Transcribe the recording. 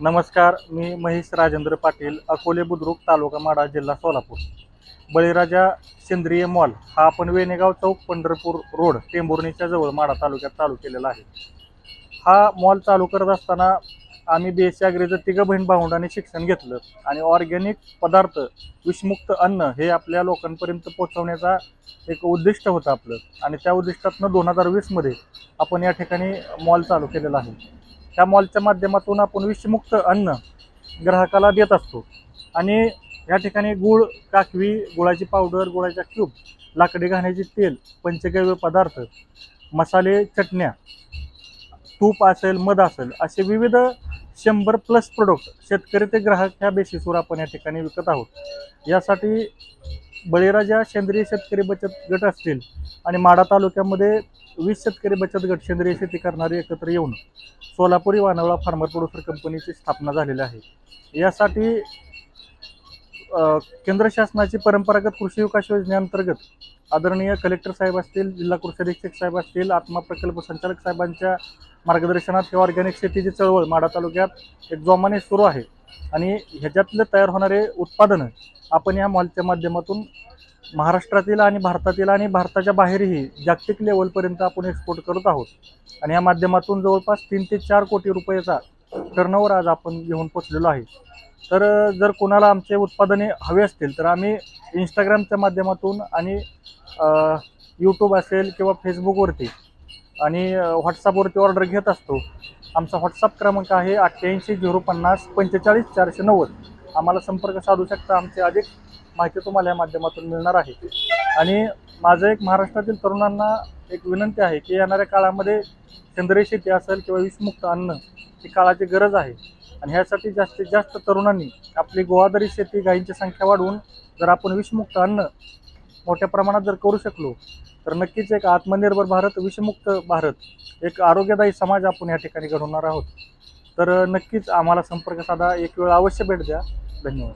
नमस्कार मी महेश राजेंद्र पाटील अकोले बुद्रुक तालुका माडा जिल्हा सोलापूर. बळीराजा सेंद्रिय मॉल हा आपण वेणेगाव चौक पंढरपूर रोड टेंभुर्णीच्या जवळ माडा तालुक्यात चालू केलेला आहे. हा मॉल चालू करत असताना आम्ही बी एस सी अग्रीचं तिघं बहीण भाऊंडाने शिक्षण घेतलं आणि ऑर्गॅनिक पदार्थ विषमुक्त अन्न हे आपल्या लोकांपर्यंत पोहोचवण्याचा एक उद्दिष्ट होतं आपलं. आणि त्या उद्दिष्टातनं दोन हजार वीसमध्ये आपण या ठिकाणी मॉल चालू केलेला आहे. ह्या मॉलच्या माध्यमातून आपण विषमुक्त अन्न ग्राहकाला देत असतो. आणि या ठिकाणी गुळ काकवी गुळाची पावडर गुळाच्या क्यूब लाकडी घाण्याचे तेल पंचगव्य पदार्थ मसाले चटण्या तूप असेल मध असेल असे विविध शंभर प्लस प्रोडक्ट शेतकरी ते ग्राहक ह्या बेसिसवर आपण या ठिकाणी विकत आहोत. यासाठी बळीराजा सेंद्रिय शेतकरी बचत गट असतील आणि माडा तालुक्यामध्ये वीस शेतकरी बचत गट सेंद्रिय शेती करणारे एकत्र येऊन सोलापुरी वानवळा फार्मर प्रोड्युसर कंपनीची स्थापना झालेली आहे. यासाठी केंद्र शासनाची परंपरागत कृषी विकास योजनेअंतर्गत आदरणीय कलेक्टर साहेब असतील जिल्हा कृषी अधीक्षक साहेब असतील आत्मा प्रकल्प संचालक साहेबांच्या मार्गदर्शनात हे ऑर्गॅनिक शेतीची चळवळ माडा तालुक्यात एक जोमाने सुरू आहे. आणि ह्याच्यातलं तयार होणारे उत्पादनं आपण या मॉलच्या माध्यमातून महाराष्ट्रातील आणि भारतातील आणि भारताच्या बाहेरही जागतिक लेवलपर्यंत आपण एक्सपोर्ट करत आहोत. आणि या माध्यमातून जवळपास तीन ते चार कोटी रुपयाचा टर्नओव्हर आज आपण घेऊन पोचलेलो आहे. तर जर कोणाला आमचे उत्पादने हवे असतील तर आम्ही इंस्टाग्रामच्या माध्यमातून आणि यूट्यूब असेल किंवा फेसबुकवरती आणि व्हॉट्सअपवरती ऑर्डर घेत असतो. आमचा व्हॉट्सअप क्रमांक आहे अठ्ठ्याऐंशी झिरो पन्नास पंचेचाळीस चारशे नव्वद. आम्हाला संपर्क साधू शकता आमची अधिक माहिती तुम्हाला या माध्यमातून मिळणार आहे. आणि माझं एक महाराष्ट्रातील तरुणांना एक विनंती आहे की येणाऱ्या काळामध्ये सेंद्रिय शेती असेल किंवा विषमुक्त अन्न ही काळाची गरज आहे. आणि ह्यासाठी जास्तीत जास्त तरुणांनी आपली गोवादारी शेती गायींची संख्या वाढवून जर आपण विषमुक्त अन्न मोठ्या प्रमाणात जर करू शकलो तर नक्कीच एक आत्मनिर्भर भारत विषमुक्त भारत एक आरोग्यदायी समाज आपण या ठिकाणी घडवणार आहोत. तर नक्कीच आम्हाला संपर्क साधा एक वेळ अवश्य भेट द्या. धन्यवाद.